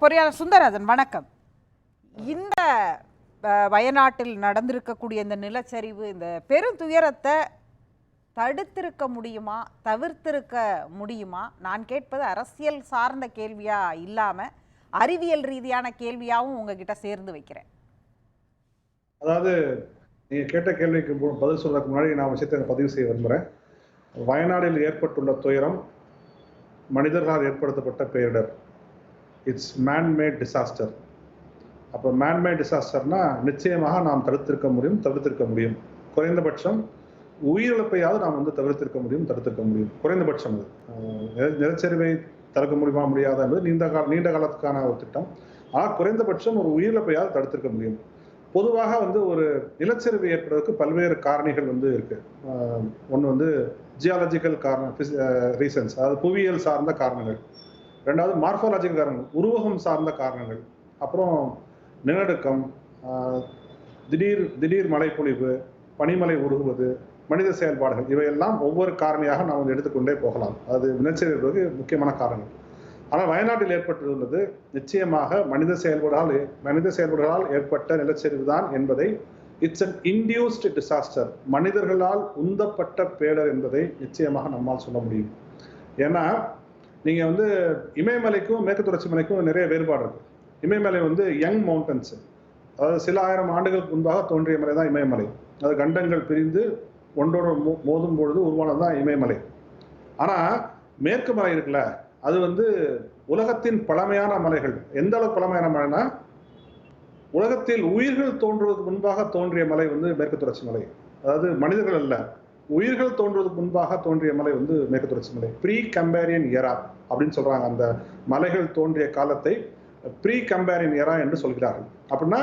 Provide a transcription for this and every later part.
பொறியாளர் சுந்தரராஜன் வணக்கம். இந்த வயநாட்டில் நடந்திருக்கக்கூடிய இந்த நிலச்சரிவு இந்த பெருந்துயரத்தை தடுத்திருக்க முடியுமா? தவிர்த்திருக்க முடியுமா? நான் கேட்பது அரசியல் சார்ந்த கேள்வியாக இல்லாமல் அறிவியல் ரீதியான கேள்வியாகவும் உங்ககிட்ட சேர்ந்து வைக்கிறேன். அதாவது நீங்கள் கேட்ட கேள்விக்கு பதில் சொல்றதுக்கு முன்னாடி நான் விஷயத்தை பதிவு செய்ய விரும்புகிறேன் வயநாடில் ஏற்பட்டுள்ள துயரம் மனிதர்களால் ஏற்படுத்தப்பட்ட பேரிடர். இட்ஸ் மேன்மேட் டிசாஸ்டர் அப்போ மேன்மேட் டிசாஸ்டர்னா நிச்சயமாக நாம் தடுத்திருக்க முடியும் தடுத்திருக்க முடியும். குறைந்தபட்சம் உயிரிழப்பையாவது நாம் வந்து தவிர்த்திருக்க முடியும் தடுத்திருக்க முடியும். குறைந்தபட்சம் அது. நிலச்சரிவை தடுக்க முடியுமா முடியாதா என்பது நீண்ட கால நீண்ட காலத்துக்கான ஒரு திட்டம். ஆனால் குறைந்தபட்சம் ஒரு உயிரிழப்பையாவது தடுத்திருக்க முடியும். பொதுவாக வந்து ஒரு நிலச்சரிவு ஏற்படுறதுக்கு பல்வேறு காரணிகள் வந்து இருக்கு. ஒன்று வந்து ஜியாலஜிக்கல் காரணம் ரீசன்ஸ் அதாவது புவியியல் சார்ந்த காரணங்கள். ரெண்டாவது மார்ஃபாலஜிக்கல் காரணங்கள் உருவகம் சார்ந்த காரணங்கள். அப்புறம் நிலநடுக்கம் திடீர் திடீர் மழைப்பொழிவு பனிமலை உருகுவது மனித செயல்பாடுகள் இவையெல்லாம் ஒவ்வொரு காரணியாக நாம் வந்து எடுத்துக்கொண்டே போகலாம். அது நிலச்சரிவுக்கு முக்கியமான காரணங்கள். ஆனால் வயநாட்டில் ஏற்பட்டுள்ளது நிச்சயமாக மனித செயல்பாடால் மனித செயல்பாடுகளால் ஏற்பட்ட நிலச்சரிவு தான் என்பதை இட்ஸ் அன் இன்டியூஸ்ட் டிசாஸ்டர் மனிதர்களால் உந்தப்பட்ட பேடர் என்பதை நிச்சயமாக நம்மால் சொல்ல முடியும். ஏன்னா நீங்கள் வந்து இமயமலைக்கும் மேற்கு தொடர்ச்சி மலைக்கும் நிறைய வேறுபாடு இருக்குது இமயமலை வந்து யங் மவுண்டன்ஸ் அதாவது சில ஆயிரம் ஆண்டுகளுக்கு முன்பாக தோன்றிய மலை தான் இமயமலை. அது கண்டங்கள் பிரிந்து ஒன்றோடு மோ- மோதும் பொழுது உருவானது தான் இமயமலை. ஆனால் மேற்கு மலை இருக்குல்ல அது வந்து உலகத்தின் பழமையான மலைகள். எந்த அளவு பழமையான மலைனா உலகத்தில் உயிர்கள் தோன்றுவதற்கு முன்பாக தோன்றிய மலை வந்து மேற்கு தொடர்ச்சி மலை. அதாவது மனிதர்கள் அல்ல உயிர்கள் தோன்றுவதற்கு முன்பாக தோன்றிய மலை வந்து மேற்கு மலை. ப்ரீ கம்பேரியன் எரா அப்படின்னு சொல்றாங்க. அந்த மலைகள் தோன்றிய காலத்தை ப்ரீ கம்பேரியன் எரா என்று சொல்கிறார்கள். அப்படின்னா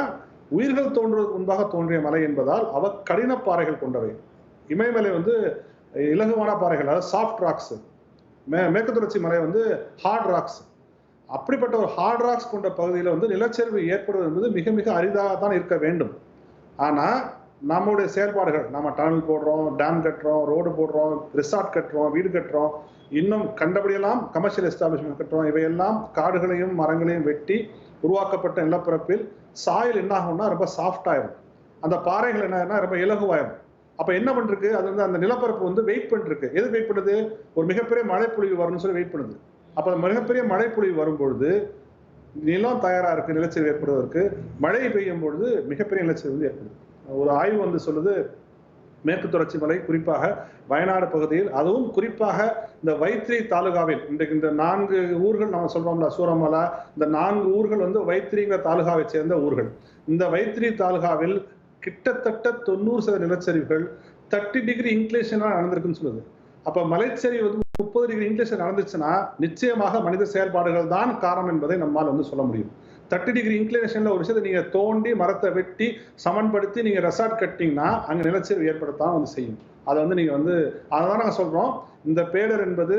உயிர்கள் தோன்றுவதற்கு முன்பாக தோன்றிய மலை என்பதால் அவ கடின பாறைகள் கொண்டவை. இமயமலை வந்து இலகுவான பாறைகள் அதாவது சாஃப்ட் ராக்ஸ் மே மேற்கு தொடர்ச்சி மலை வந்து ஹார்ட் ராக்ஸ் அப்படிப்பட்ட ஒரு ஹார்ட் ராக்ஸ் கொண்ட பகுதியில் வந்து நிலச்சரிவு ஏற்படுவது என்பது மிக மிக அரிதாக தான் இருக்க வேண்டும். ஆனால் நம்மளுடைய செயல்பாடுகள் நம்ம டனல் போடுறோம் டேம் கட்டுறோம் ரோடு போடுறோம் ரிசார்ட் கட்டுறோம் வீடு கட்டுறோம் இன்னும் கண்டபடியெல்லாம் கமர்ஷியல் எஸ்டாப்ளிஷ்மெண்ட் கட்டுறோம் இவையெல்லாம் காடுகளையும் மரங்களையும் வெட்டி உருவாக்கப்பட்ட நிலப்பரப்பில் சாயல் என்ன ஆகும்னா ரொம்ப சாஃப்டாயிரும் அந்த பாறைகள் என்ன ஆகும்னா ரொம்ப இலகுவாயிரும். அப்போ என்ன பண்ணிருக்கு அது வந்து அந்த நிலப்பரப்பு வந்து வெயிட் பண்ணிருக்கு எது வெயிட் பண்ணுது ஒரு மிகப்பெரிய மழைப்பொழிவு வரணும்னு சொல்லி வெயிட் பண்ணுது. அப்போ அந்த மிகப்பெரிய மழைப்பொழிவு வரும்பொழுது நிலம் தயாராக இருக்குது நிலச்சரிவு ஏற்படுவதற்கு. மழை பெய்யும் பொழுது மிகப்பெரிய நிலச்சரிவு வந்து ஏற்படுது. ஒரு ஆய்வு வந்து சொல்லுது மேற்கு தொடர்ச்சி மலை குறிப்பாக வயநாடு பகுதியில் அதுவும் குறிப்பாக இந்த வைத்திரி தாலுகாவில் இன்றைக்கு இந்த நான்கு ஊர்கள் நம்ம சொல்றோம்ல சூரமலா இந்த நான்கு ஊர்கள் வந்து வைத்திரிங்கிற தாலுகாவை சேர்ந்த ஊர்கள். இந்த வைத்திரி தாலுகாவில் கிட்டத்தட்ட தொண்ணூறு சதவீத நிலச்சரிவுகள் தேர்ட்டி டிகிரி இன்க்ளேஷனாக நடந்திருக்குன்னு சொல்லுது. அப்ப மலைச்சரிவு வந்து முப்பது டிகிரி இன்க்ளேஷன் நடந்துச்சுன்னா நிச்சயமாக மனித செயல்பாடுகள் தான் காரணம் என்பதை நம்மால் வந்து சொல்ல முடியும். தேர்ட்டி டிகிரி இன்க்ளினேஷன்ல ஒரு விஷயத்தை நீங்க தோண்டி மரத்தை வெட்டி சமன்படுத்தி நீங்க ரெசார்ட் கட்டிங்கன்னா அங்க நிலச்சரிவு ஏற்படத்தான் வந்து செய்யும். அதை வந்து நீங்க வந்து அதான் நாங்கள் சொல்றோம் இந்த பேடர் என்பது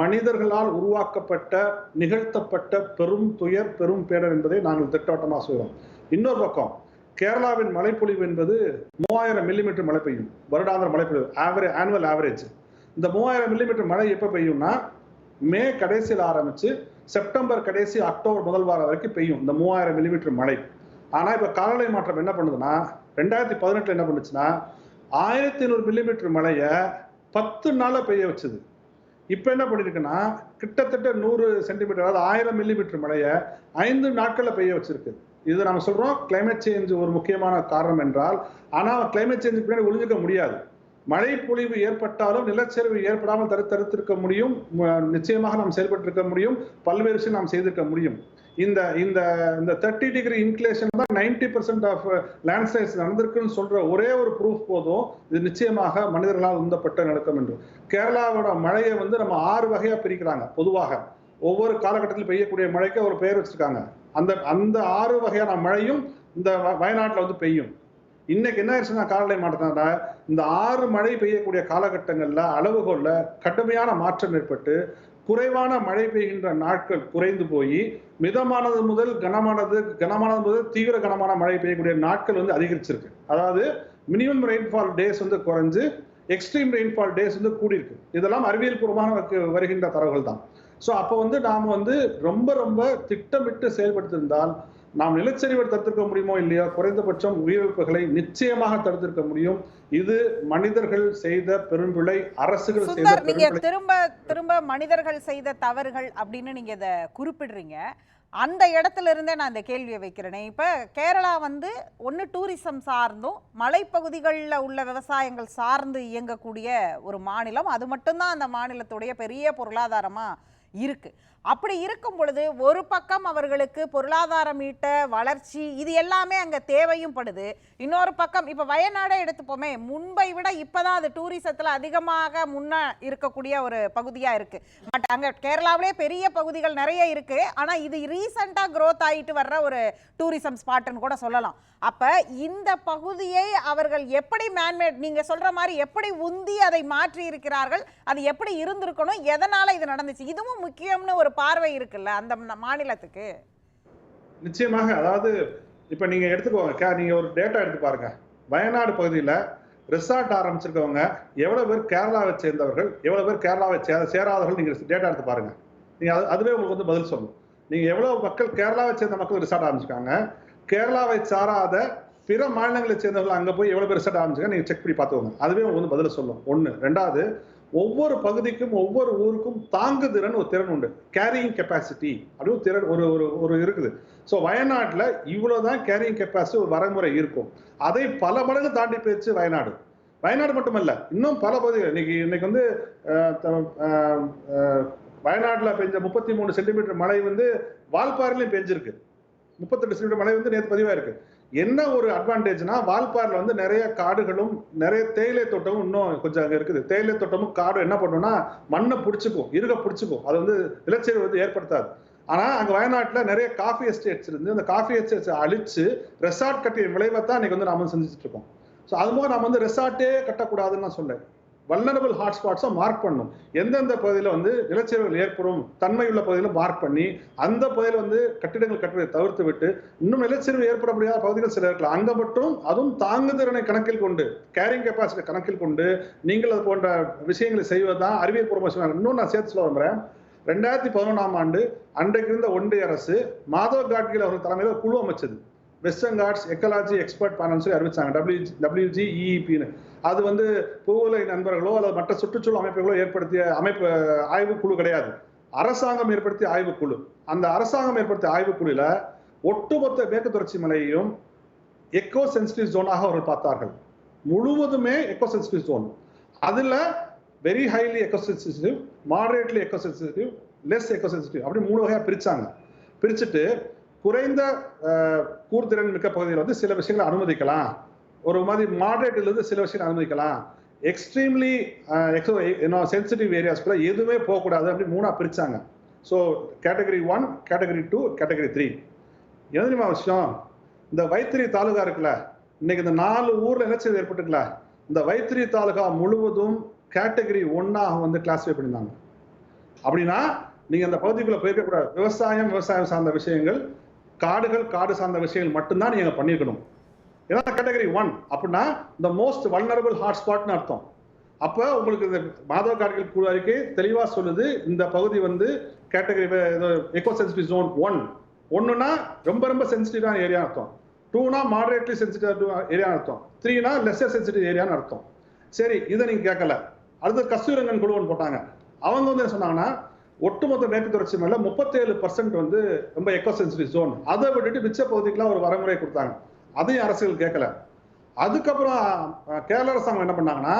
மனிதர்களால் உருவாக்கப்பட்ட நிகழ்த்தப்பட்ட பெரும் துயர் பெரும் பேடர் என்பதை நாங்கள் திட்டவட்டமாக சொல்கிறோம் இன்னொரு பக்கம் கேரளாவின் மழைப்பொழிவு என்பது மூவாயிரம் மில்லிமீட்டர் மழை பெய்யும். வருடாந்திர மழைப்பொழிவு ஆவரேஜ் ஆனுவல் ஆவரேஜ் இந்த மூவாயிரம் மில்லிமீட்டர் மழை எப்போ பெய்யும்னா மே கடைசியில் ஆரம்பித்து செப்டம்பர் கடைசி அக்டோபர் முதல் வாரம் வரைக்கும் பெய்யும் இந்த மூவாயிரம் மில்லிமீட்டர் மழை. ஆனால் இப்போ காலநிலை மாற்றம் என்ன பண்ணுதுன்னா ரெண்டாயிரத்தி பதினெட்டில் என்ன பண்ணுச்சுன்னா ஆயிரத்தி ஐநூறு மில்லிமீட்டர் மழையை பத்து நாளாக பெய்ய வச்சுது. இப்போ என்ன பண்ணியிருக்குன்னா கிட்டத்தட்ட நூறு சென்டிமீட்டர் அதாவது ஆயிரம் மில்லிமீட்டர் மழையை ஐந்து நாட்களில் பெய்ய வச்சிருக்கு. இது நம்ம சொல்கிறோம் கிளைமேட் சேஞ்ச் ஒரு முக்கியமான காரணம் என்றால் ஆனால் கிளைமேட் சேஞ்சுக்கு பின்னாடி ஒழிஞ்சிக்க முடியாது. மழை பொழிவு ஏற்பட்டாலும் நிலச்சரிவு ஏற்படாமல் தடு தடுத்திருக்க முடியும். நிச்சயமாக நாம் செயல்பட்டிருக்க முடியும். பல்வேறு விஷயம் நாம் செய்திருக்க முடியும். இந்த இந்த இந்த தேர்ட்டி டிகிரி இன்க்ளேஷன் தான் நைன்டி பர்சன்ட் ஆஃப் லேண்ட்ஸ்லைட்ஸ் நடந்திருக்குன்னு சொல்ற ஒரே ஒரு ப்ரூஃப் போதும். இது நிச்சயமாக மனிதர்களால் உந்தப்பட்ட நடக்கும் என்று. கேரளாவோட மழையை வந்து நம்ம ஆறு வகையா பிரிக்கிறாங்க. பொதுவாக ஒவ்வொரு காலகட்டத்தில் பெய்யக்கூடிய மழைக்கு ஒரு பெயர் வச்சிருக்காங்க. அந்த அந்த ஆறு வகையான மழையும் இந்த வ- வந்து பெய்யும். இன்னைக்கு என்ன ஆயிடுச்சுன்னா காலநிலை மாற்றத்தினால இந்த ஆறு மழை பெய்யக்கூடிய காலகட்டங்கள்ல அளவுகோல்ல கடுமையான மாற்றம் ஏற்பட்டு குறைவான மழை பெய்கின்ற நாட்கள் குறைந்து போய் மிதமானது முதல் கனமானது கனமானது முதல் தீவிர கனமான மழை பெய்யக்கூடிய நாட்கள் வந்து அதிகரிச்சிருக்கு. அதாவது மினிமம் ரெயின்ஃபால் டேஸ் வந்து குறைஞ்சு எக்ஸ்ட்ரீம் ரெயின்ஃபால் டேஸ் வந்து கூடியிருக்கு. இதெல்லாம் அறிவியல் பூர்வமான வருகின்ற தரவுகள் தான் ஸோ அப்போ வந்து நாம் வந்து ரொம்ப ரொம்ப திட்டமிட்டு செயல்படுத்தியிருந்தால் நாம் நிலச்சரிவை தடுத்திருக்க முடியுமோ இல்லையோ குறைந்தபட்சம் உயிரிழப்புகளை நிச்சயமாக தடுத்திருக்க முடியும். இது மனிதர்கள் செய்த பெரும்பிழை அரசுகள் செய்த நீங்க திரும்ப திரும்ப மனிதர்கள் செய்த தவறுகள் அப்படின்னு நீங்க இதை குறிப்பிடுறீங்க. அந்த இடத்துல இருந்தே நான் இந்த கேள்வியை வைக்கிறேனே. இப்ப கேரளா வந்து ஒன்று டூரிசம் சார்ந்தும் மலைப்பகுதிகளில் உள்ள விவசாயங்கள் சார்ந்து இயங்கக்கூடிய ஒரு மாநிலம். அது மட்டும்தான் அந்த மாநிலத்துடைய பெரிய பொருளாதாரமா இருக்குது அப்படி இருக்கும் பொழுது ஒரு பக்கம் அவர்களுக்கு பொருளாதாரம் ஈட்ட வளர்ச்சி இது எல்லாமே அங்கே தேவையும் படுது. இன்னொரு பக்கம் இப்போ வயநாடே எடுத்துப்போமே முன்பை விட இப்போ தான் அது டூரிசத்தில் அதிகமாக முன்ன இருக்கக்கூடிய ஒரு பகுதியாக இருக்குது பட் அங்கே கேரளாவிலே பெரிய பகுதிகள் நிறைய இருக்குது ஆனால் இது ரீசண்டாக க்ரோத் ஆகிட்டு வர்ற ஒரு டூரிசம் ஸ்பாட்டுன்னு கூட சொல்லலாம். அப்போ இந்த பகுதியை அவர்கள் எப்படி மேன்மேட் நீங்கள் சொல்கிற மாதிரி எப்படி உந்தி அதை மாற்றி இருக்கிறார்கள் அது எப்படி இருந்திருக்கணும் எதனால் இது நடந்துச்சு? இதுவும் முக்கியம்னு ஒரு பார்வை இருக்குல்ல அந்த மாநிலத்துக்கு? நிச்சயமாக அதாவது இப்போ நீங்கள் எடுத்துக்கோங்க நீங்கள் ஒரு டேட்டா எடுத்து பாருங்க. வயநாடு பகுதியில் ரிசார்ட் ஆரம்பிச்சிருக்கவங்க எவ்வளோ பேர் கேரளாவை சேர்ந்தவர்கள் எவ்வளோ பேர் கேரளாவை சே- சேராதவர்கள் நீங்கள் டேட்டா எடுத்து பாருங்கள் நீங்கள் அது அதுவே உங்களுக்கு வந்து பதில் சொல்லணும் நீங்கள் எவ்வளோ மக்கள் கேரளாவை சேர்ந்த மக்கள் ரிசார்ட் ஆரம்பிச்சிருக்காங்க கேரளாவை சாராத பிற மாநிலங்களை சேர்ந்தவர்கள் அங்கே போய் எவ்வளோ பேர் ரிசார்ட் நீங்கள் செக் பண்ணி பார்த்துக்கோங்க அதுவே உங்களுக்கு வந்து பதில் சொல்லும். ஒன்று ரெண்டாவது ஒவ்வொரு பகுதிக்கும் ஒவ்வொரு ஊருக்கும் தாங்கு திறன் ஒரு திறன் உண்டு. கேரியிங் கெப்பாசிட்டி அப்படின்னு திறன் ஒரு ஒரு ஒரு இருக்குது. ஸோ வயநாட்டில் இவ்வளவுதான் கேரியிங் கெப்பாசிட்டி ஒரு வரைமுறை இருக்கும். அதை பல மடங்கு தாண்டி போயிடுச்சு வயநாடு. வயநாடு மட்டுமல்ல இன்னும் பல பகுதிகள். இன்னைக்கு இன்னைக்கு வந்து வயநாட்டில் த- பெஞ்ச முப்பத்தி மூணு சென்டிமீட்டர் மழை வந்து வால்பாறையிலையும் பெஞ்சிருக்கு. முப்பத்தெட்டு சென்டிமீட்டர் மழை வந்து நேற்று பதிவாயிருக்கு. என்ன ஒரு அட்வான்டேஜ்னா வால்பாறையில் வந்து நிறைய காடுகளும் நிறைய தேயிலை தோட்டமும் இன்னும் கொஞ்சம் அங்கே இருக்குது. தேயிலை தோட்டமும் காடும் என்ன பண்ணும்னா மண்ணை பிடிச்சிக்கும் இருக பிடிச்சிக்கும். அது வந்து நிலச்சரிவு வந்து ஏற்படுத்தாது. ஆனால் அங்கே வயநாட்டில் நிறைய காஃபி எஸ்டேட்ஸ் இருந்து அந்த காஃபி எஸ்டேட்ஸ் அழிச்சு ரெசார்ட் கட்டிய விளைவை தான் இன்னைக்கு வந்து நாம செஞ்சுட்டு இருக்கோம். ஸோ அது மூலம் நம்ம வந்து ரெசார்ட்டே கட்டக்கூடாதுன்னு நான் சொன்னேன் வல்லனபிள் ஹாட்ஸ்பாட்ஸை மார்க் பண்ணும். எந்தெந்த பகுதியில் வந்து நிலச்சரிவுகள் ஏற்படும் தன்மை உள்ள பகுதியில் மார்க் பண்ணி அந்த பகுதியில் வந்து கட்டிடங்கள் கட்டுவதை தவிர்த்து விட்டு இன்னும் நிலச்சரிவு ஏற்பட முடியாத பகுதிகள் சில இருக்கலாம் அங்கே மட்டும் அதுவும் தாங்குதிறனை கணக்கில் கொண்டு கேரிங் கெப்பாசிட்டி கணக்கில் கொண்டு நீங்கள் அது போன்ற விஷயங்களை செய்வதுதான் அறிவியல் பூர்வமாக இன்னும் நான் சேர்த்து சொல்ல விரும்புறேன். ரெண்டாயிரத்தி பதினொன்றாம் ஆண்டு அன்றைக்கு இருந்த ஒன்றிய அரசு மாதவ காட்கில் அவர்கள் தலைமையில் குழு அமைச்சது. Western Ghats ecology expert panel சொல்லி அறிவிச்சாங்க. டபிள்யூ டபிள்யூஜிஇபின்னு அது வந்து பூவலை நண்பர்களோ அல்லது மற்ற சுற்றுச்சூழல் அமைப்புகளோ ஏற்படுத்திய அமைப்பு ஆய்வு குழு கிடையாது. அரசாங்கம் ஏற்படுத்திய ஆய்வுக்குழு. அந்த அரசாங்கம் ஏற்படுத்திய ஆய்வுக்குழுல ஒட்டுமொத்த மேற்கு தொடர்ச்சி மலையையும் எக்கோ சென்சிட்டிவ் ஜோனாக அவர்கள் பார்த்தார்கள். முழுவதுமே எக்கோ சென்சிட்டிவ் ஜோன் அதில் very highly eco sensitive moderately eco sensitive less eco sensitive அப்படி மூணு வகையாக பிரித்தாங்க பிரிச்சுட்டு குறைந்த கூர்திறன் மிக்க பகுதியில் வந்து சில விஷயங்களை அனுமதிக்கலாம். ஒரு மாதிரி மாடரேட்ல இருந்து சில விஷயங்களை அனுமதிக்கலாம். எக்ஸ்ட்ரீம்லி சென்சிட்டிவ் ஏரியாஸ்குள்ள எதுவுமே போகக்கூடாது அப்படி மூணாக பிரித்தாங்க so category one category two category three என்ன தெரியுமா விஷயம்? இந்த வைத்திரி தாலுகா இருக்குல்ல இன்னைக்கு இந்த நாலு ஊரில் நிலச்சரிவு ஏற்பட்டுக்கல இந்த வைத்திரி தாலுகா முழுவதும் கேட்டகரி ஒன்னாக வந்து கிளாஸிஃபை பண்ணியிருந்தாங்க. அப்படின்னா நீங்கள் அந்த பகுதிக்குள்ளே போயிருக்கக்கூடாது. விவசாயம் விவசாயம் சார்ந்த விஷயங்கள் காடுகள் காடு சார்ந்த விஷயங்கள் மட்டும்தான் நீங்க அங்க பண்ணியிருக்கணும் இதான் கேட்டகரி ஒன் அப்படின்னா இந்த மோஸ்ட் வல்னரபிள் ஹாட்ஸ்பாட்னு அர்த்தம். அப்ப உங்களுக்கு இந்த மாதவ காடுகள் குழு அறிக்கை தெளிவா சொல்லுது இந்த பகுதி வந்து category eco sensitive zone one ஒன்னுனா ரொம்ப ரொம்ப சென்சிட்டிவான ஏரியா அர்த்தம். டூனா மாடரேட்லி சென்சிட்டிவ் ஏரியா அர்த்தம். த்ரீனா லெஸ்ஸர் சென்சிட்டிவ் ஏரியான்னு அர்த்தம். சரி இதை நீங்க கேட்கல. அடுத்து கஸ்தூரங்கன் குழு ஒன்று போட்டாங்க. அவங்க வந்து என்ன சொன்னாங்கன்னா ஒட்டுமொத்த மேற்கு தொடர்ச்சி மேல முப்பத்தேழு பர்சன்ட் வந்து ரொம்ப எக்கோ சென்சிட்டிவ் ஜோன் அதை விட்டுட்டு மிச்ச பகுதிக்கெல்லாம் ஒரு வரமுறை கொடுத்தாங்க. அதையும் அரசியல் கேட்கல. அதுக்கப்புறம் கேரள அரசாங்கம் என்ன பண்ணாங்கன்னா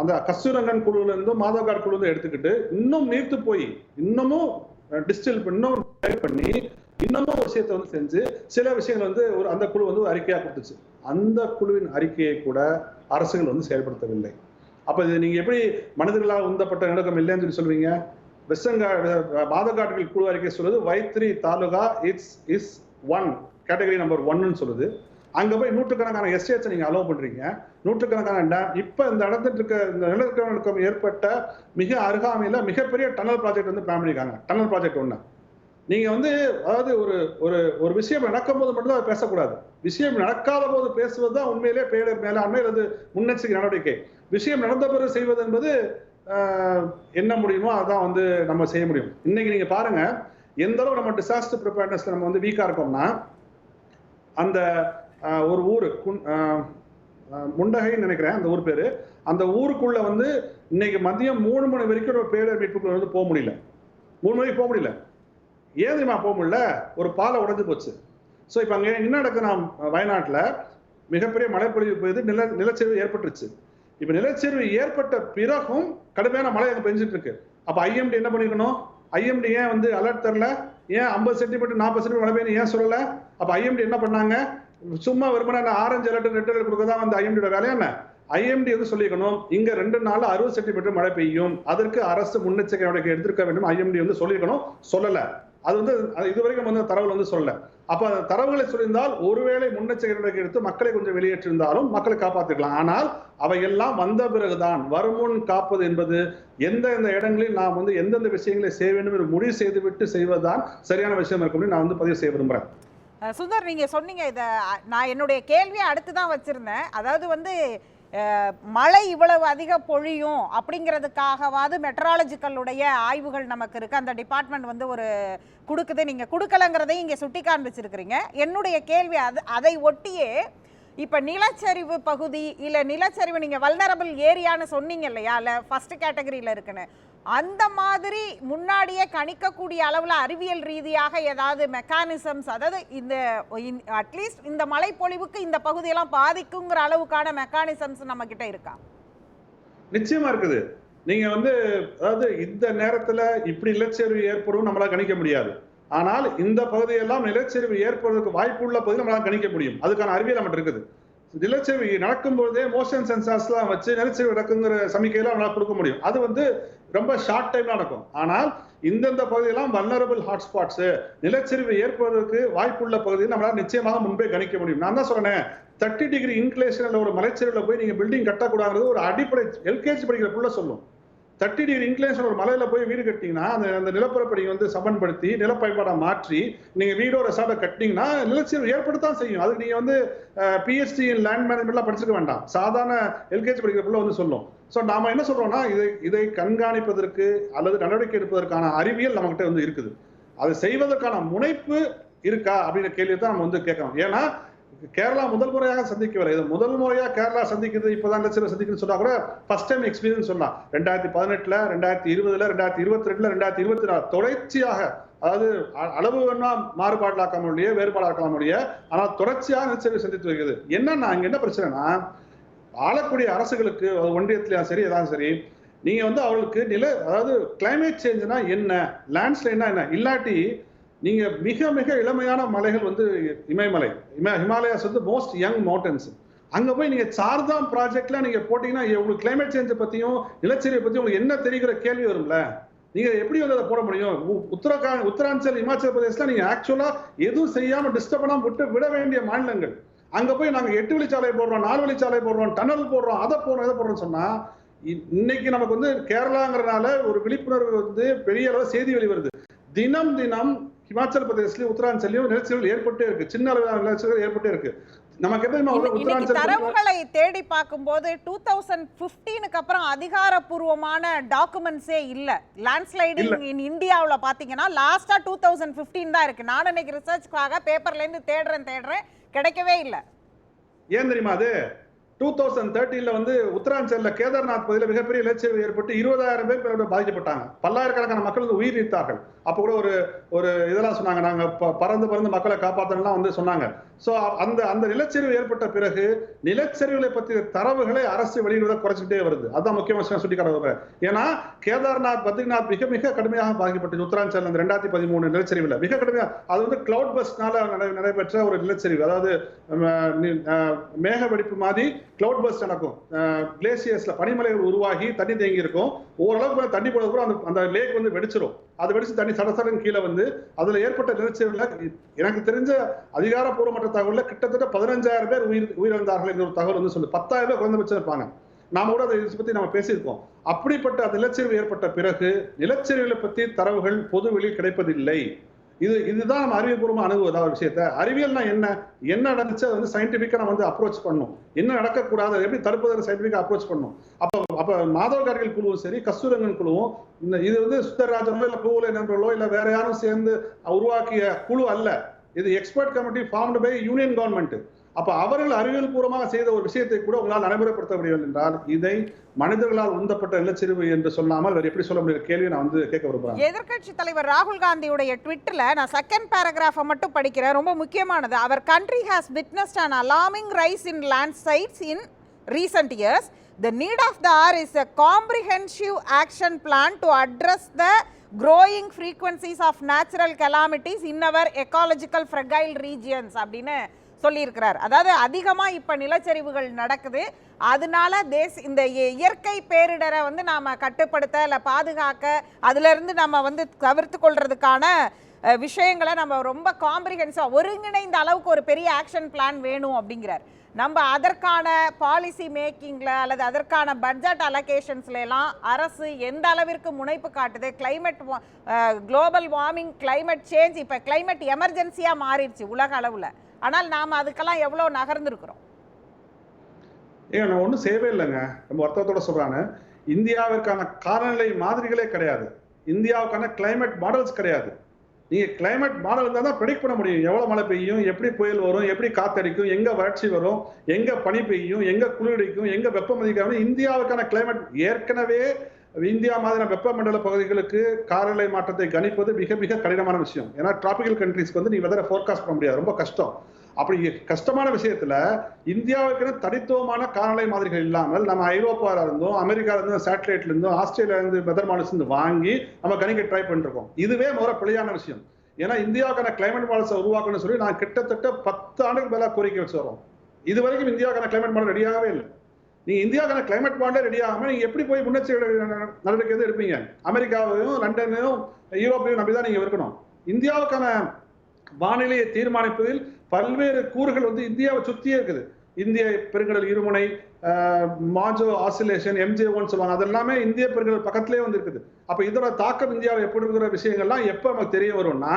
அந்த கஸ்தூரங்கன் குழுல இருந்து மாதவகாட் குழு இருந்து எடுத்துக்கிட்டு இன்னும் நீர்த்து போய் இன்னமும் டிஸ்டில் இன்னும் பண்ணி இன்னமும் ஒரு விஷயத்த வந்து செஞ்சு சில விஷயங்கள் வந்து ஒரு அந்த குழு வந்து ஒரு அறிக்கையா கொடுத்துச்சு. அந்த குழுவின் அறிக்கையை கூட அரசுகள் வந்து செயல்படுத்தவில்லை. அப்ப இது நீங்க எப்படி மனிதர்களால் உந்தப்பட்ட நடுக்கம் இல்லைன்னு சொல்லி சொல்லுவீங்க? வெஸ்டர்ன் மாதகாட்டுகள் குழு அறிக்கை சொல்லுது Vythiri taluka it's is one. Category number ஒன்னு சொல்லுது. அங்க போய் நூற்றுக்கணக்கான எஸ்டேட்ஸ் நீங்க அலோவ் பண்றீங்க. நூற்றுக்கணக்கான டேம் இப்ப இந்த இடத்துல இருக்க இந்த நிலநடுக்கம் ஏற்பட்ட மிக அருகாமையில மிகப்பெரிய டனல் ப்ராஜெக்ட் வந்து பிளான் பண்ணிருக்காங்க. டனல் ப்ராஜெக்ட் ஒண்ணு. நீங்க வந்து அதாவது ஒரு ஒரு ஒரு விஷயம் நடக்கும் போது மட்டும்தான் அதை பேசக்கூடாது. விஷயம் நடக்காத போது பேசுவது தான் உண்மையிலே பேரிடர் மேலாண்மை அல்லது முன்னெச்சரிக்கை நடவடிக்கை. விஷயம் நடந்த பிறகு செய்வது என்பது என்ன முடியுமோ அதான் வந்து நம்ம செய்ய முடியும். இன்னைக்கு நீங்க பாருங்க எந்த அளவு நம்ம டிசாஸ்டர் ப்ரிப்பேர்னஸ்ல நம்ம வந்து வீக்கா இருக்கோம்னா அந்த ஒரு ஊர் குன்- முண்டகைன்னு நினைக்கிறேன் அந்த ஊர் பேரு அந்த ஊருக்குள்ள வந்து இன்னைக்கு மதியம் மூணு மணி வரைக்கும் ஒரு பேரிடர் மீட்புக்குள்ள வந்து போக முடியல. மூணு மணிக்கு போக முடியல. ஏன் தெரியுமா போக முடியல? ஒரு பாலை உடஞ்சு போச்சு. ஸோ இப்போ அங்கே என்ன நடக்குதுன்னா வயநாட்டில் மிகப்பெரிய மழைப்பொழிவு பெய்து நில நிலச்சரிவு ஏற்பட்டுருச்சு. இப்போ நிலச்சரிவு ஏற்பட்ட பிறகும் கடுமையான மழை அங்கே பெஞ்சிட்டு இருக்கு அப்போ ஐஎம்டி என்ன பண்ணிருக்கணும்? ஐஎம்டி ஏன் வந்து அலர்ட் தரல? ஏன் ஐம்பது சென்டிமீட்டர் நாற்பது சென்டிமீட்டர் மழை பெய்யும் ஏன் சொல்லல? அப்போ ஐஎம்டி என்ன பண்ணாங்க? சும்மா வெறுமனே ஆரஞ்சு அலர்ட் ரெட் அலர்ட் கொடுக்க தான் வந்து ஐஎம்டியோட வேலை என்ன? ஐஎம்டி வந்து சொல்லிக்கணும் இங்க ரெண்டு நாள் அறுபது சென்டிமீட்டர் மழை பெய்யும். அதற்கு அரசு முன்னெச்சரிக்கை நடவடிக்கை எடுத்திருக்க வேண்டும். ஐஎம்டி வந்து சொல்லியிருக்கணும் சொல்லல. அது வந்து அது இதுவரைக்கும் வந்து தரவுகள் வந்து சொல்ல அப்ப தரவுகளை சொல்லியிருந்தால் ஒருவேளை முன்னெச்சரிக்கை நடவடிக்கை எடுத்து மக்களை கொஞ்சம் வெளியேற்றிருந்தாலும் மக்களை காப்பாற்றிக்கலாம் ஆனால் அவையெல்லாம் வந்த பிறகுதான் வருமுன் காப்பது என்பது எந்த எந்த இடங்களில் நாம் வந்து எந்தெந்த விஷயங்களை செய்ய வேண்டும் என்று முடிவு செய்துவிட்டு செய்வதுதான் சரியான விஷயம் இருக்கும் நான் வந்து பதிவு செய்ய விரும்புகிறேன் சுந்தர் நீங்க சொன்னீங்க இதை. நான் என்னுடைய கேள்வியை அடுத்து தான் வச்சிருந்தேன். அதாவது வந்து மழை இவ்வளவு அதிக பொழியும் அப்படிங்கிறதுக்காகவாது மெட்ராலஜிக்கலுடைய ஆய்வுகள் நமக்கு இருக்குது அந்த டிபார்ட்மெண்ட் வந்து ஒரு கொடுக்குது. நீங்கள் கொடுக்கலங்கிறதையும் இங்கே சுட்டி காண்பிச்சிருக்கிறீங்க. என்னுடைய கேள்வி அது அதை ஒட்டியே இப்போ நிலச்சரிவு பகுதி இல்லை நிலச்சரிவு நீங்கள் வல்னரபிள் ஏரியான்னு சொன்னீங்க இல்லையா? இல்லை ஃபஸ்ட்டு கேட்டகரியில் இருக்குன்னு. அந்த மாதிரி முன்னாடியே கணிக்கக்கூடிய அளவுல அறிவியல் ரீதியாக ஏதாவது மெக்கானிசம்ஸ் அதாவது இந்த அட்லீஸ்ட் இந்த மழைப்பொழிவுக்கு இந்த பகுதியெல்லாம் பாதிக்குங்கிற அளவுக்கான மெக்கானிசம்ஸ் நம்ம கிட்ட இருக்கா? நிச்சயமா இருக்குது. நீங்க வந்து அதாவது இந்த நேரத்துல இப்படி நிலச்சரிவு ஏற்படும் நம்மளால கணிக்க முடியாது. ஆனால் இந்த பகுதியெல்லாம் நிலச்சரிவு ஏற்படுவதற்கு வாய்ப்புள்ள பகுதி நம்மளால கணிக்க முடியும். அதுக்கான அறிவியல் நம்மகிட்ட இருக்குது. நிலச்சரிவு நடக்கும் பொழுதே மோஷன் சென்சார்ஸ்லாம் வச்சு நிலச்சரிவு நடக்குங்கிற சமிக்கையில நம்மளால கொடுக்க முடியும். அது வந்து ரொம்ப ஷார்ட் டைம்ல நடக்கும். ஆனால் இந்தந்த பகுதியெல்லாம் வல்னரபிள் ஹாட்ஸ்பாட்ஸ் நிலச்சரிவு ஏற்படுவதற்கு வாய்ப்புள்ள பகுதியை நம்மளால் நிச்சயமாக முன்பே கணிக்க முடியும். நான் தான் சொன்னேன் தேர்ட்டி டிகிரி இன்க்ளேஷன்ல ஒரு மலைச்சரிவில் போய் நீங்க பில்டிங் கட்டக்கூடாது ஒரு அடிப்படை எல்கேஜி படிக்கிற புள்ள சொல்லும். தேர்ட்டி டிகிரி இன்க்ளேஷன் ஒரு மலையில போய் வீடு கட்டிங்கன்னா அந்த அந்த நிலப்பரப்படி வந்து சமன்படுத்தி நிலப்பயன்பாடாக மாற்றி நீங்க வீடோ ரெசார்ட்டை கட்டினீங்கன்னா நிலச்சரிவு ஏற்படுத்தான் செய்யும். அதுக்கு நீங்க வந்து பிஎஸ்டி லேண்ட் மேனேஜ்மெண்ட்லாம் படிச்சிருக்க வேண்டாம். சாதாரண எல்கேஜி படிக்கிற வந்து சொல்லும். ஸோ நாம என்ன சொல்றோம்னா இதை இதை கண்காணிப்பதற்கு அல்லது நடவடிக்கை எடுப்பதற்கான அறிவியல் நம்மகிட்ட வந்து இருக்குது. அதை செய்வதற்கான முனைப்பு இருக்கா? அப்படின்ற கேள்வி தான் நம்ம வந்து கேட்கணும். ஏன்னா கேரளா முதல் முறையாக சந்திக்கவில்லை. இது முதல் முறையாக கேரளா சந்திக்கிறது இப்போதான் லட்சம் சந்திக்கிறது சொன்னா கூட ஃபர்ஸ்ட் டைம் எக்ஸ்பீரியன்ஸ் சொல்லலாம் ரெண்டாயிரத்தி பதினெட்டுல ரெண்டாயிரத்தி இருபதுல ரெண்டாயிரத்தி இருபத்தி ரெண்டுல ரெண்டாயிரத்தி இருபத்தி நாலு தொடர்ச்சியாக அதாவது அ- அளவு வேணா மாறுபாடு முடிய வேறுபாடாக்கலாம் முடிய ஆனால் தொடர்ச்சியாக நிச்சயம் சந்தித்து வருகிறது. என்னன்னா இங்க என்ன பிரச்சனைனா ஆளக்கூடிய அரசுகளுக்கு ஒன்றியத்திலையும் சரி எதாவது சரி நீங்க வந்து அவர்களுக்கு நில அதாவது கிளைமேட் சேஞ்ச்னா என்ன லேண்ட்ஸ்லைட்னா என்ன இல்லாட்டி நீங்க மிக மிக இளமையான மலைகள் வந்து இமயமலை. இம ஹிமாலயாஸ் வந்து மோஸ்ட் யங் மவுண்டன்ஸ் அங்க போய் நீங்க சார்தாம் ப்ராஜெக்ட்ல நீங்க போட்டீங்கன்னா உங்களுக்கு கிளைமேட் சேஞ்சை பத்தியும் நிலச்சரிவை பத்தியும் உங்களுக்கு என்ன தெரிகிற கேள்வி வரும்ல? நீங்க எப்படி வந்து அதை போட முடியும்? உ- உத்தராஞ்சல் இமாச்சல பிரதேசல நீங்க ஆக்சுவலா எதுவும் செய்யாம டிஸ்டர்ப் பண்ணாம விட்டு விட வேண்டிய மாநிலங்கள். அங்க போய் நாங்க எட்டு வழிச்சாலை போடுறோம் நாலு வழிச்சாலை போடுறோம் டனல் போடுறோம் அதை போடுறோம் இதை போடுறோம்னு சொன்னா இ- இன்னைக்கு நமக்கு வந்து கேரளாங்கிறனால ஒரு விழிப்புணர்வு வந்து பெரிய அளவு செய்தி வெளிவருது. தினம் தினம் ஹிமாச்சல பிரதேசலயும் உத்தராஞ்சலையும் நிலச்சரிவுகள் ஏற்பட்டே இருக்கு. சின்ன அளவிலான நிலச்சரிவுகள் ஏற்பட்டே இருக்கு. நமக்கு எப்பயுமே தரவுகளை தேடி பார்க்கும்போது டூ தௌசண்ட் பிப்டீனுக்கு அப்புறம் அதிகாரப்பூர்வமான டாக்குமெண்ட்ஸே இல்ல. லேண்ட்ஸ்லைடிங் இன் இந்தியாவுல பாத்தீங்கன்னா லாஸ்டா டூ தௌசண்ட் பிப்டீன் தான் இருக்கு. நான் இன்னைக்கு ரிசர்ச்க்காக பேப்பர்ல இருந்து தேடுறேன் தேடுறேன். கிடைக்கவே இல்ல. ஏன் தெரியுமா அது? டூ தௌசண்ட் தேர்ட்டீன்ல வந்து உத்தராஞ்சலில் கேதார்நாத் பகுதியில் மிகப்பெரிய நிலச்சரிவு ஏற்பட்டு இருபதாயிரம் பேர் பாதிக்கப்பட்டாங்க. பல்லாயிரக்கணக்கான மக்கள் வந்து உயிர் நீத்தார்கள் அப்போ கூட ஒரு ஒரு இதெல்லாம் சொன்னாங்க. நாங்கள் ப- பறந்து பறந்து மக்களை காப்பாற்றலாம் வந்து சொன்னாங்க. ஸோ அந்த அந்த நிலச்சரிவு ஏற்பட்ட பிறகு நிலச்சரிவுகளை பற்றிய தரவுகளை அரசு வெளியிடுவதை குறைச்சிக்கிட்டே வருது. அதான் முக்கிய விஷயம் சுட்டி ஏன்னா கேதார்நாத் பத்ரிநாத் மிக மிக கடுமையாக பாதிக்கப்பட்டது. உத்தராஞ்சல் அந்த ரெண்டாயிரத்தி பதிமூணு நிலச்சரிவில். மிக கடுமையாக அது வந்து கிளவுட் பஸ்ட்னால நடைபெற்ற ஒரு நிலச்சரிவு. அதாவது மேக வெடிப்பு மாதிரி கிளவுட் பஸ் நடக்கும். கிளேசியர்ஸ்ல பனிமலைகள் உருவாகி தண்ணி தேங்கி இருக்கும் ஓரளவுக்கு தண்ணி போனது கூட அந்த அந்த லேக் வந்து வெடிச்சிடும் அது வெடிச்சு தண்ணி சடசடன் கீழே வந்து அதில் ஏற்பட்ட நிலச்சரிவுல எனக்கு தெரிஞ்ச அதிகாரப்பூர்வமற்ற தகவலில் கிட்டத்தட்ட பதினஞ்சாயிரம் பேர் உயிர் உயிரிழந்தார்கள் என்ற ஒரு தகவல் வந்து சொல்லு பத்தாயிரம் பேர் குறைந்தபட்சம் இருப்பாங்க. நாம கூட அதை இதை பத்தி நம்ம பேசியிருக்கோம். அப்படிப்பட்ட அந்த நிலச்சரிவு ஏற்பட்ட பிறகு நிலச்சரிவுகளை பற்றி தரவுகள் பொது வெளியில் கிடைப்பதில்லை. இது இதுதான் நம்ம அறிவியல்பூர்வமா அணுகுவதா ஒரு விஷயத்த. அறிவியல்னா என்ன? என்ன நடந்துச்சு? அதை வந்து சயின்டிஃபிக்காக நம்ம வந்து அப்ரோச் பண்ணணும். என்ன நடக்கக்கூடாது? எப்படி தடுப்பதற்கு சயின்டிஃபிக்காக அப்ரோச் பண்ணணும்? அப்போ அப்போ மாதவ கார்கில் குழுவும் சரி கஸ்தூரங்கன் குழுவும் இந்த இது வந்து சுத்தராஜனோ இல்லை பூவுல நண்பர்களோ இல்லை வேற யாரும் சேர்ந்து உருவாக்கிய குழு அல்ல. இது expert committee formed by union government அப்ப அவர்கள் அறிவியல் பூர்வமாக செய்த ஒரு விஷயத்தை கூட உங்களால் நடைமுறைப்படுத்த முடியவில்லை என்றால் இதை மனிதர்களால் உந்தப்பட்ட நிலச்சரிவு என்று சொல்லாமல் அவர் எப்படி சொல்ல முடியும்? கேள்வி நான் வந்து கேட்க விரும்புறேன். எதிர்க்கட்சி தலைவர் ராகுல் காந்தியுடைய ட்விட்டர்ல நான் செகண்ட் பேராகிராஃபை மட்டும் படிக்கிறேன் ரொம்ப முக்கியமானது. Our country has witnessed an alarming rise in landslides in recent years the need of the hour is a comprehensive action plan to address the growing frequencies of natural calamities in our ecological fragile regions அப்படின்னு சொல்லியிருக்கிறார். அதாவது அதிகமாக இப்போ நிலச்சரிவுகள் நடக்குது. அதனால தேச இந்த இ- இயற்கை பேரிடரை வந்து நாம் கட்டுப்படுத்த இல்லை பாதுகாக்க அதிலிருந்து நம்ம வந்து தவிர்த்து கொள்றதுக்கான விஷயங்களை நம்ம ரொம்ப காம்ப்ரிஹென்சிவாக ஒருங்கிணைந்த அளவுக்கு ஒரு பெரிய ஆக்ஷன் பிளான் வேணும் அப்படிங்கிறார். நம்ம அதற்கான பாலிசி மேக்கிங்கில் அல்லது அதற்கான பட்ஜெட் அலோகேஷன்ஸ்ல அரசு எந்த அளவிற்கு முனைப்பு காட்டுது? Climate global warming climate change இப்போ கிளைமேட் எமர்ஜென்சியாக மாறிடுச்சு உலக அளவில். ஆனால் நாம் அதுக்கெல்லாம் எவ்வளோ நகர்ந்துருக்குறோம்? ஏங்க நான் ஒன்றும் செய்யவே இல்லைங்க. நம்ம வருத்தத்தோட சொல்கிறாங்க இந்தியாவிற்கான காலநிலை மாதிரிகளே கிடையாது. இந்தியாவுக்கான கிளைமேட் மாடல்ஸ் கிடையாது. நீங்க கிளைமேட் மாடல் இருந்தால் தான் ப்ரெடிக்ட் பண்ண முடியும். எவ்வளவு மழை பெய்யும் எப்படி புயல் வரும் எப்படி காத்தடிக்கும் எங்க வறட்சி வரும் எங்க பனி பெய்யும் எங்க குளிரடிக்கும் எங்க வெப்பமதிக்கும் இந்தியாவுக்கான கிளைமேட் ஏற்கனவே இந்தியா மாதிரியான வெப்பமண்டல பகுதிகளுக்கு காலநிலை மாற்றத்தை கணிப்பது மிக மிக கடினமான விஷயம். ஏன்னா டிராபிக்கல் கண்ட்ரீஸ்க்கு வந்து நீ வெதரை ஃபோர்காஸ்ட் பண்ண முடியாது. ரொம்ப கஷ்டம். அப்படி கஷ்டமான விஷயத்துல இந்தியாவுக்கு தனித்துவமான காலநிலை மாதிரிகள் இல்லாமல் நம்ம ஐரோப்பால இருந்தும் அமெரிக்கால இருந்தும் சேட்டலைட்ல இருந்தும் ஆஸ்திரேலியா இருந்து வெதர் மாடல்ஸ் இருந்து வாங்கி நம்ம கணிக்க ட்ரை பண்ணிருக்கோம். இதுவே முதல்ல பிழையான விஷயம். ஏன்னா இந்தியாவுக்கான கிளைமேட் மாடல்ஸை உருவாக்கணும்னு சொல்லி நான் கிட்டத்தட்ட பத்து ஆண்டுக்கு மேல கோரிக்கை வச்சு வரோம் இது வரைக்கும் இந்தியாவுக்கான கிளைமேட் மாடல் ரெடியாகவே இல்லை. நீங்க இந்தியாவுக்கான கிளைமேட் பாண்டே ரெடி ஆகாம நீங்க எப்படி போய் முன்னெச்சரிக்கை நடவடிக்கை வந்து எடுப்பீங்க? அமெரிக்காவையும் லண்டனையும் யூரோப்பையும் நம்பிதான் நீங்க இருக்கணும். இந்தியாவுக்கான வானிலையை தீர்மானிப்பதில் பல்வேறு கூறுகள் வந்து இந்தியாவை சுத்தியே இருக்குது. இந்திய பெருங்கடல் இருமுனை மாஜோ ஆசிலேஷன் எம்ஜே ஒன் சொல்லுவாங்க. அதெல்லாமே இந்திய பெருங்கடல் பக்கத்திலே வந்து இருக்குது அப்போ இதோட தாக்கம் இந்தியாவில் எப்படி இருக்கிற விஷயங்கள்லாம் எப்போ நமக்கு தெரிய வரும்னா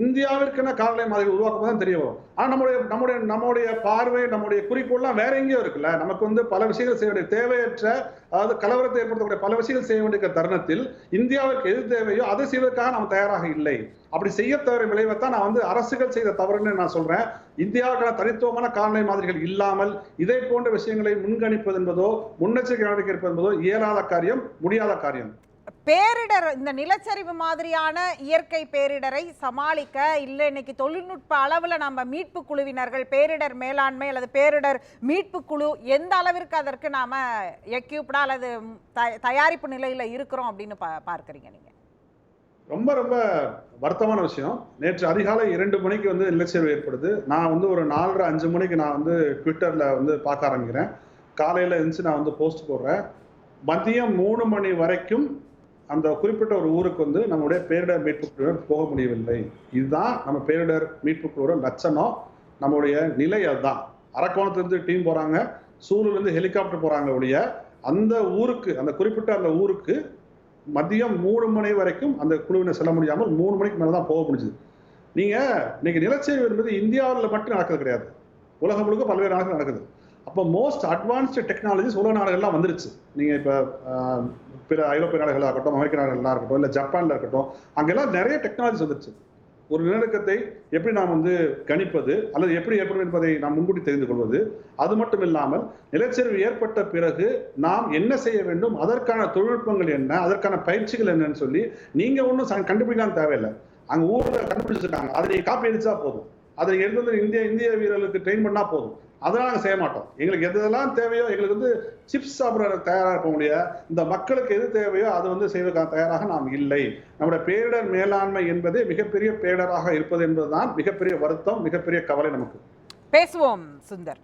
இந்தியாவிற்கான காலநிலை மாதிரி உருவாக்கும் தான் தெரிய வரும். ஆனால் நம்முடைய நம்முடைய நம்முடைய பார்வை நம்முடைய குறிக்கோள்லாம் வேற எங்கேயோ இருக்குல்ல. நமக்கு வந்து பல விஷயங்கள் செய்ய வேண்டிய தேவையற்ற அதாவது கலவரத்தை ஏற்படுத்தக்கூடிய பல விஷயங்கள் செய்ய வேண்டிய தருணத்தில் இந்தியாவிற்கு எது தேவையோ அதை செய்வதற்காக நாம் தயாராக இல்லை. அப்படி செய்ய தவிர விளைவை தான் நான் வந்து அரசுகள் செய்த தவறுன்னு நான் சொல்றேன். இந்தியாவுக்கான தனித்துவமான காலநிலை மாதிரிகள் இல்லாமல் இதை போன்ற விஷயங்களை முன் முன்கணிப்பது என்பதோ முன்னெச்சரிக்கை நடவடிக்கை எடுப்பது என்பதோ இயலாத காரியம் முடியாத காரியம். பேரிடர் இந்த நிலச்சரிவு மாதிரியான இயற்கை பேரிடரை சமாளிக்க இல்லை இன்னைக்கு தொழில்நுட்ப அளவில் நம்ம மீட்பு குழுவினர்கள் பேரிடர் மேலாண்மை அல்லது பேரிடர் மீட்பு குழு எந்த அளவிற்கு அதற்கு நாம எக்யூப்டா அல்லது தயாரிப்பு நிலையில இருக்கிறோம் அப்படின்னு பா பார்க்குறீங்க நீங்க? ரொம்ப ரொம்ப வருத்தமான விஷயம். நேற்று அதிகாலை இரண்டு மணிக்கு வந்து நிலச்சரிவு ஏற்படுது. நான் வந்து ஒரு நாலரை அஞ்சு மணிக்கு நான் வந்து ட்விட்டர்ல வந்து பார்க்க ஆரம்பிக்கிறேன். காலையில் இருந்துச்சு நான் வந்து போஸ்ட் போடுறேன். மதியம் மூணு மணி வரைக்கும் அந்த குறிப்பிட்ட ஒரு ஊருக்கு வந்து நம்மளுடைய பேரிடர் மீட்பு குழுவினர் போக முடியவில்லை. இதுதான் நம்ம பேரிடர் மீட்பு குழுவோட லட்சணம். நம்மளுடைய நிலை அதுதான். அரக்கோணத்துலேருந்து டீம் போகிறாங்க சூலூர்லேருந்து ஹெலிகாப்டர் போகிறாங்க ஒழிய அந்த ஊருக்கு அந்த குறிப்பிட்ட அந்த ஊருக்கு மதியம் மூணு மணி வரைக்கும் அந்த குழுவினர் செல்ல முடியாமல் மூணு மணிக்கு மேலே தான் போக முடிஞ்சுது. நீங்கள் இன்னைக்கு நிலச்சரிவு என்பது இந்தியாவில் மட்டும் நடக்கிறது கிடையாது. உலகம் முழுக்க பல்வேறு நாடுகள் நடக்குது. அப்போ மோஸ்ட் அட்வான்ஸ்டு டெக்னாலஜிஸ் உலக நாடுகள்லாம் வந்துருச்சு. நீங்கள் இப்போ பிற ஐரோப்பிய நாடுகளாக இருக்கட்டும் அமெரிக்க நாடுகளாக இருக்கட்டும் இல்லை ஜப்பானில் இருக்கட்டும் அங்கெல்லாம் நிறைய டெக்னாலஜிஸ் வந்துருச்சு. ஒரு நிலநடுக்கத்தை எப்படி நாம் வந்து கணிப்பது அல்லது எப்படி ஏற்படும் என்பதை நாம் முன்கூட்டி தெரிந்து கொள்வது அது மட்டும் இல்லாமல் நிலச்சரிவு ஏற்பட்ட பிறகு நாம் என்ன செய்ய வேண்டும் அதற்கான தொழில்நுட்பங்கள் என்ன அதற்கான பயிற்சிகள் என்னன்னு சொல்லி நீங்கள் ஒன்றும் கண்டுபிடிக்கலாம் தேவையில்லை. அங்கே ஊரில் கண்டுபிடிச்சிருக்காங்க. அதை காப்பி அடிச்சா போதும். அதை எழுந்து இந்திய இந்திய வீரர்களுக்கு ட்ரெயின் பண்ணால் போதும். அதெல்லாம் நாங்கள் செய்ய மாட்டோம். எங்களுக்கு எது எதெல்லாம் தேவையோ எங்களுக்கு வந்து சிப்ஸ் சாப்பிட தயாராக இருக்க முடியாது இந்த மக்களுக்கு எது தேவையோ அது வந்து செய்வதற்கான தயாராக நாம் இல்லை. நம்முடைய பேரிடர் மேலாண்மை என்பது மிகப்பெரிய பேரிடராக இருப்பது என்பதுதான் மிகப்பெரிய வருத்தம் மிகப்பெரிய கவலை நமக்கு. பேசுவோம் சுந்தர்.